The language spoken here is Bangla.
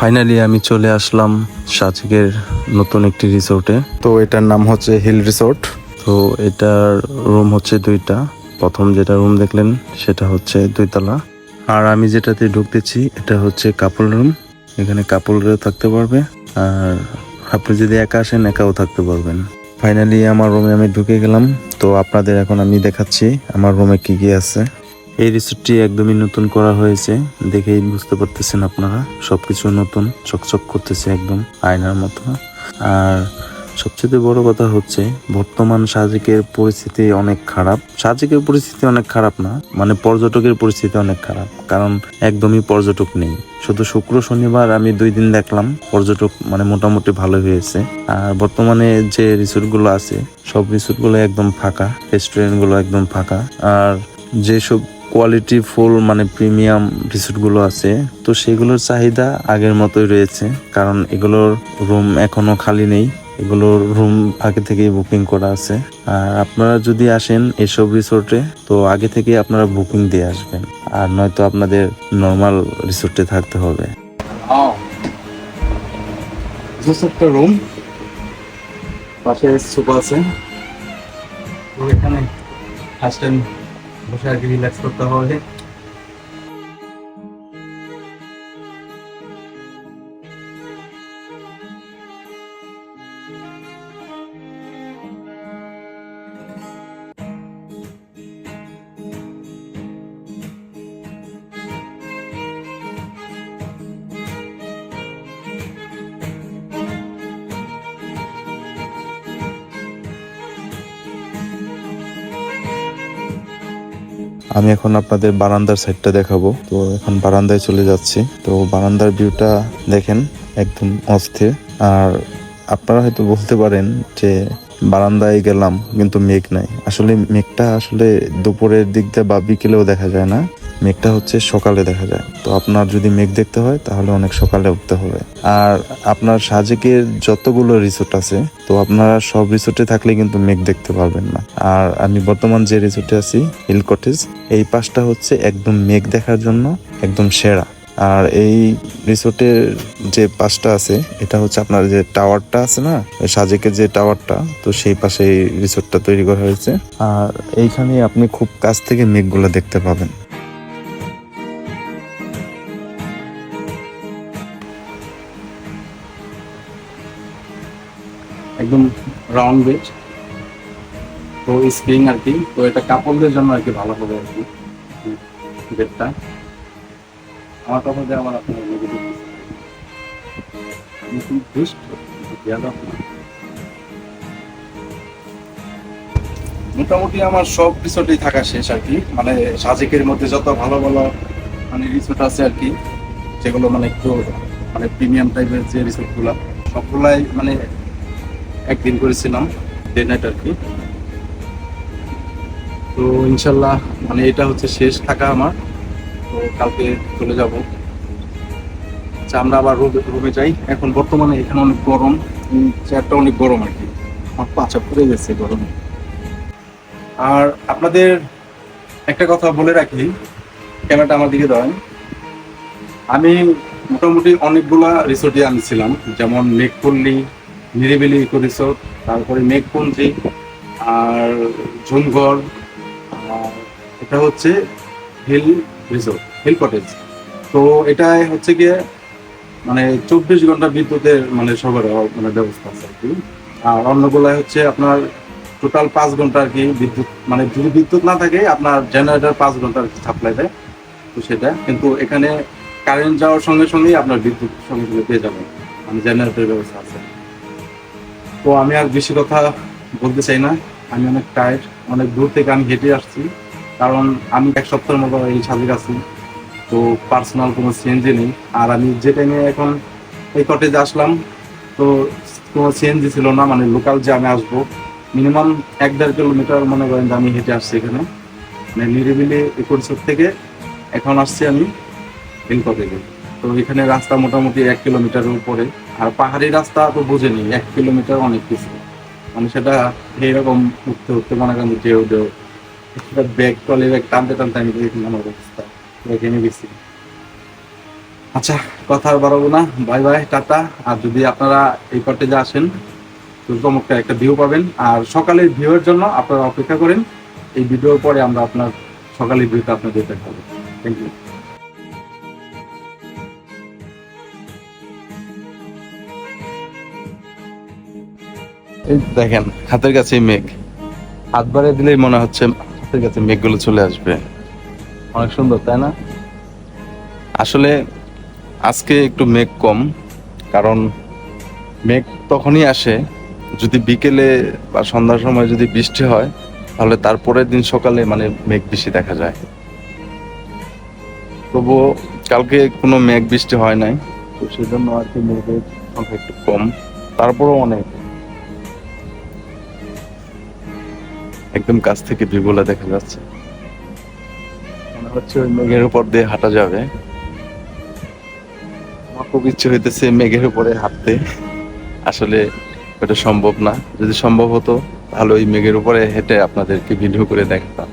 ফাইনালি আমি চলে আসলাম সাজেকের নতুন একটি রিসোর্টে তো এটার নাম হচ্ছে হিল রিসোর্ট তো এটার রুম হচ্ছে দুইটা। প্রথম যেটা রুম দেখলেন সেটা হচ্ছে দুইতলা। আর আমি যেটাতে ঢুকতেছি এটা হচ্ছে কাপল রুম এখানে কাপলরাও থাকতে পারবে আর আপনি যদি একা আসেন একাও থাকতে পারবেন। ফাইনালি আমার রুমে আমি ঢুকে গেলাম। তো আপনাদের এখন আমি দেখাচ্ছি আমার রুমে কি কি আছে। এই রিসোর্টটি একদমই নতুন করা হয়েছে। দেখেই বুঝতে পারতেছেন আপনারা, সবকিছু নতুন, চকচক করতেছে একদম আয়নার মতো। আর সবচেয়ে বড় কথা হচ্ছে, বর্তমান সাজেকের পরিস্থিতি অনেক খারাপ। সাজেকের পরিস্থিতি অনেক খারাপ না মানে পর্যটকের পরিস্থিতি অনেক খারাপ, কারণ একদমই পর্যটক নেই। শুধু শুক্র, শনিবার আমি দুই দিন দেখলাম, পর্যটক মানে মোটামুটি ভালো হয়েছে। আর বর্তমানে যে রিসোর্টগুলো আছে, সব রিসোর্টগুলো একদম ফাঁকা, রেস্টুরেন্টগুলো একদম ফাঁকা। আর যেসব কোয়ালিটি ফুল মানে প্রিমিয়াম রিসোর্টগুলো আছে। তো সেগুলোর চাহিদা আগের মতোই রয়েছে, কারণ এগুলোর রুম এখনও খালি নেই। এগুলোর রুম আগে থেকেই বুকিং করা আছে। আর আপনারা যদি আসেন এসব রিসোর্টে, তো আগে থেকেই আপনারা বুকিং দিয়ে আসবেন। আর নয়তো আপনাদের নর্মাল রিসোর্টে থাকতে হবে. একটা রুম পাশে সোফা আছে। এখানে ফার্স্ট টাইম বসে আর কি রিল্যাক্স করতে হবে আমি এখন আপনাদের বারান্দার সাইডটা দেখাবো। তো এখন বারান্দায় চলে যাচ্ছি। তো বারান্দার ভিউটা দেখেন, একদম অস্থির। আর আপনারা হয়তো বলতে পারেন যে বারান্দায় গেলাম, কিন্তু মেঘ নাই। আসলে মেঘটা আসলে দুপুরের দিক দিয়ে বা বিকেলেও দেখা যায় না। মেঘটা হচ্ছে সকালে দেখা যায়। তো আপনার যদি মেঘ দেখতে হয়, তাহলে অনেক সকালে উঠতে হবে। আর আপনার সাজেকের যতগুলো রিসোর্ট আছে, তো আপনারা সব রিসোর্টে থাকলে কিন্তু মেঘ দেখতে পারবেন না। আর আমি বর্তমান যে রিসোর্টে আছি হিল কটেজ এই পাশটা হচ্ছে একদম মেঘ দেখার জন্য একদম সেরা। আর এই রিসোর্টের যে পাশটা আছে, এটা হচ্ছে আপনার যে টাওয়ারটা আছে না সাজেকের যে টাওয়ারটা তো সেই পাশে এই রিসোর্টটা তৈরি করা হয়েছে। আর এইখানে আপনি খুব কাছ থেকে মেঘগুলো দেখতে পাবেন। একদম রাউন্ড বেড তো স্প্রিং আর কি, তো এটা কাপড়দের জন্য আর কি ভালো হবে আর কি বেডটা আমার কথা দিয়ে আমার আপনার নেগেটিভ খুব মোটামুটি আমার সব রিসোর্টেই থাকা শেষ আর কি মানে সাজেকের মধ্যে যত ভালো ভালো মানে রিসোর্ট আছে আর কি, যেগুলো মানে একটু মানে প্রিমিয়াম টাইপের যে রিসোর্টগুলো সবগুলাই মানে একদিন করেছিলাম ডে নাইট আর কি। তো ইনশাল্লাহ মানে এটা হচ্ছে শেষ থাকা আমার। তো কালকে চলে যাব। আচ্ছা আমরা আবার রুমে যাই। এখন বর্তমানে এখানে অনেক গরম। চেয়ারটা অনেক গরম আর কি। আমার পাচা পড়ে গেছে গরমে। আর আপনাদের একটা কথা বলে রাখি, ক্যামেরাটা আমার দিকে দেন আমি মোটামুটি অনেকগুলা রিসোর্টে আনছিলাম যেমন মেঘপল্লী নিরিবিলি ইকো রিসোর্ট তারপরে মেঘপঞ্জি আর ঝুনঘর আর এটা হচ্ছে হিল রিসোর্ট, হিল কটেজ। তো এটাই হচ্ছে গিয়ে মানে চব্বিশ ঘণ্টা বিদ্যুতের মানে সবার মানে ব্যবস্থা আছে আর কি। আর অন্যগুলাই হচ্ছে আপনার টোটাল পাঁচ ঘণ্টা আর কি বিদ্যুৎ মানে যদি বিদ্যুৎ না থাকে, আপনার জেনারেটর পাঁচ ঘণ্টা আর কি সাপ্লাই দেয়। তো সেটা, কিন্তু এখানে কারেন্ট যাওয়ার সঙ্গে সঙ্গেই আপনার বিদ্যুৎ সঙ্গে সঙ্গে পেয়ে যাবেন মানে জেনারেটরের ব্যবস্থা আছে। তো আমি আর বেশি কথা বলতে চাই না। আমি অনেক টায়ার্ড অনেক দূর থেকে আমি হেঁটে আসছি। কারণ আমি এক সপ্তাহের মতো এই সাজিক আছি। তো পার্সোনাল কোনো সিএনজি নেই। আর আমি যে টাইমে এখন এই কটেজে আসলাম, তো কোনো সিএনজি ছিল না। মানে লোকাল যে আমি আসব মিনিমাম এক দেড় কিলোমিটার মনে করেন যে আমি হেঁটে আসছি এখানে। মানে নিরিবিলি একুরসর থেকে এখন আসছি আমি হিল কটেজে তো এখানে রাস্তা মোটামুটি এক কিলোমিটারের উপরে। আর পাহাড়ি রাস্তা তো বুঝেনি, এক কিলোমিটার অনেক কিছু। মানে সেটা এইরকম উঠতে উঠতে মনে করেন ঢেউ ঢেউ সেটা ব্যাগ টলে ব্যাগ টানতে টানতে আমি দেখি আমার অবস্থা। এখানে গেছি আচ্ছা কথা বাড়াবো না। Bye bye, tata. আর যদি আপনারা এই কটেজে আসেন চমৎকার একটা ভিউ পাবেন। আর সকালের ভিউয়ের জন্য আপনারা অপেক্ষা করেন। এই ভিডিওর পরে আমরা আপনার সকালের ভিউটা আপনাদের দেখাবো। থ্যাংক ইউ এই দেখেন, হাতের কাছে মেঘ। হাত বাড়িয়ে দিলেই মনে হচ্ছে হাতের কাছে মেঘগুলো চলে আসবে। অনেক সুন্দর, তাই না? আসলে আজকে একটু মেঘ কম, কারণ মেঘ তখনই আসে যদি বিকেলে বা সন্ধ্যার সময় যদি বৃষ্টি হয়, তাহলে তারপরের দিন সকালে মানে মেঘ বেশি দেখা যায়। তবুও কালকে কোনো মেঘ বৃষ্টি হয় নাই, তো সেই জন্য আর কি মেঘের সংখ্যা একটু কম। তারপরেও অনেক। একদম কাছ থেকে ভিউগুলা দেখা যাচ্ছে। মনে হচ্ছে ওই মেঘের উপর দিয়ে হাঁটা যাবে। আমার খুব ইচ্ছে হইতেছে মেঘের উপরে হাঁটতে। আসলে এটা সম্ভব না। যদি সম্ভব হতো, তাহলে ওই মেঘের উপরে হেঁটে আপনাদেরকে ভিডিও করে দেখাতাম।